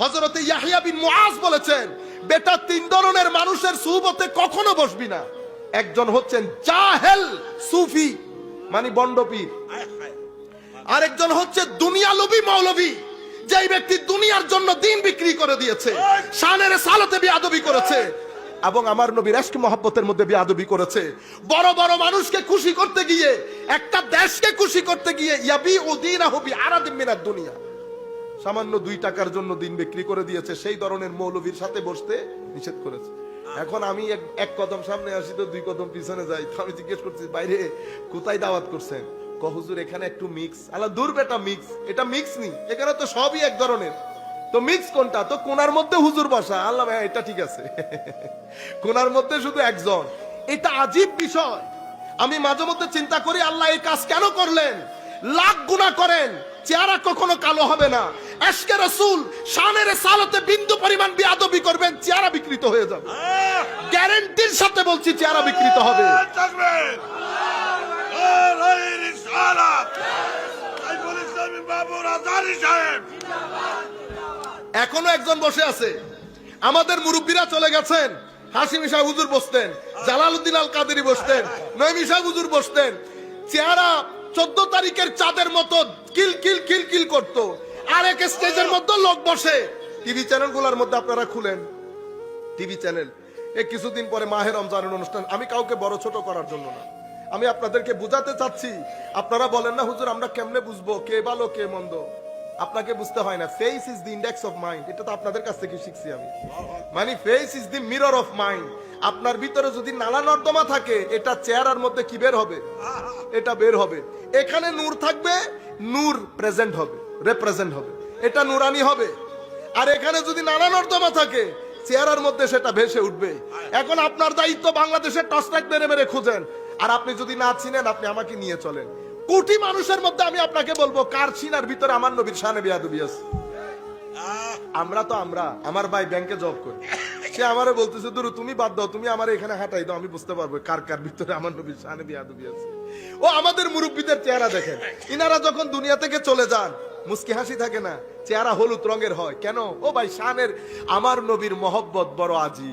হজরতে ইয়াহিয়া বিন মুআজ বলেছেন, বেটা তিন ধরনের মানুষের সুহবতে কখনো বসবি না। একজন হচ্ছেন জাহেল সুফি মানে বন্ডপীর। আরেকজন হচ্ছে দুনিয়া লোভী মৌলভী যেই ব্যক্তি দুনিয়ার জন্য দিন বিক্রি করে দিয়েছে, শানের সালতে বিয়াদবি করেছে এবং আমার নবীর এশক মহব্বতের মধ্যে বিয়াদবি করেছে। বড় বড় মানুষকে খুশি করতে গিয়ে, একটা দেশকে খুশি করতে গিয়ে ইয়াবি ও দিন আহবি আরাদিন মিনার দুনিয়া। সামান্য দুই টাকার জন্য দিন বিক্রি করে দিয়েছে, সেই ধরনের মৌলভীর সাথে বসতে নিষেধ করেছে। এখন আমি এক কদম সামনে আসি তো দুই কদম পিছনে যাই আমি জিজ্ঞেস করছি, বাইরে কোথায় দাওয়াত করছেন? ক, হুজুর, এখানে একটু মিক্স আল্লাহ, দূর বেটা মিক্স এটা মিক্স নি এখানে তো সবই এক ধরনের। তো মিক্স কোনটা? তো কোনার মধ্যে হুজুর বসা। আল্লাহ ভাই, এটা ঠিক আছে। কোনার মধ্যে শুধু একজন। এটা আজীব বিষয়। আমি মাঝে মধ্যে চিন্তা করি, আল্লাহ এই কাজ কেন করলেন? লাখ গুণা করেন। চেহারা কখনো কালো হবে না। আজকে রসুল শানের সালতে বিন্দু পরিমাণ বিয়াদবি করবেন চেহারা বিকৃত হয়ে যাবে। গ্যারেন্টির সাথে বলছি চেহারা বিকৃত হবে। এখনও একজন বসে আছে। আমাদের মুরব্বীরা চলে গেছেন। হাসিম শাহ হুজুর বসতেন জালালউদ্দিন আল কাদেরি বসতেন নৈমি শাহ হুজুর বসতেন। চেহারা চোদ্দ তারিখের চাঁদের মতো কিল কিল কিল কিল করত। আর এক স্টেজের মধ্যে লোক বসে। টিভি চ্যানেলগুলোর মধ্যে আপনারা খুলেন। TV channel. এ কিছুদিন পরে মাহের রমজানের অনুষ্ঠান। আমি কাউকে বড় ছোট করার জন্য না। আমি আপনাদেরকে বুঝাতে চাচ্ছি। আপনারা বলেন না, হুজুর, আমরা কেমনে বুঝব? কে ভালো, কে মন্দ? আপনাকে বুঝতে হয় না face is the index of mind এটা তো আপনাদের কাছ থেকে শিখছি আমি। মানে face is the mirror of mind আপনার ভিতরে যদি নালা নর্দমা থাকে, এটা চেহারার মধ্যে কি বের হবে? এটা বের হবে। এখানে নূর থাকবে, নূর প্রেজেন্ট হবে রিপ্রেজেন্ট হবে। এটা নুরানি হবে। আর এখানে যদি নানা নর্দমা থাকে, চেহারার মধ্যে সেটা ভেসে উঠবে। এখন আপনার দায়িত্ব বাংলাদেশের টসটাক মেরে মেরে খুঁজেন। আর আপনি যদি না চিনেন, আপনি আমাকে নিয়ে চলেন। কোটি মানুষের মধ্যে আমি আপনাকে বলব, কার চিনার ভিতরে আমার নবীর শানে বিয়াদবি আছে? আমরা তো আমরা, আমার ভাই ব্যাংকে জব করি। সে আমারে বলতেছে, দুরু, তুমি বাদ দাও, তুমি আমার এখানে হাঁটাই দাও, আমি বুঝতে পারব কার কার ভিতরে আমার নবীর শানে বিয়াদবি আছে। ও আমাদের মুরব্বীদের চেহারা দেখেন। ইনারা যখন দুনিয়া থেকে চলে যান, মুস্কি হাসি থাকে না, চেহারা হলুদ রঙের হয়। কেন? ও ভাই, শানের, আমার নবীর মহব্বত বড় আজি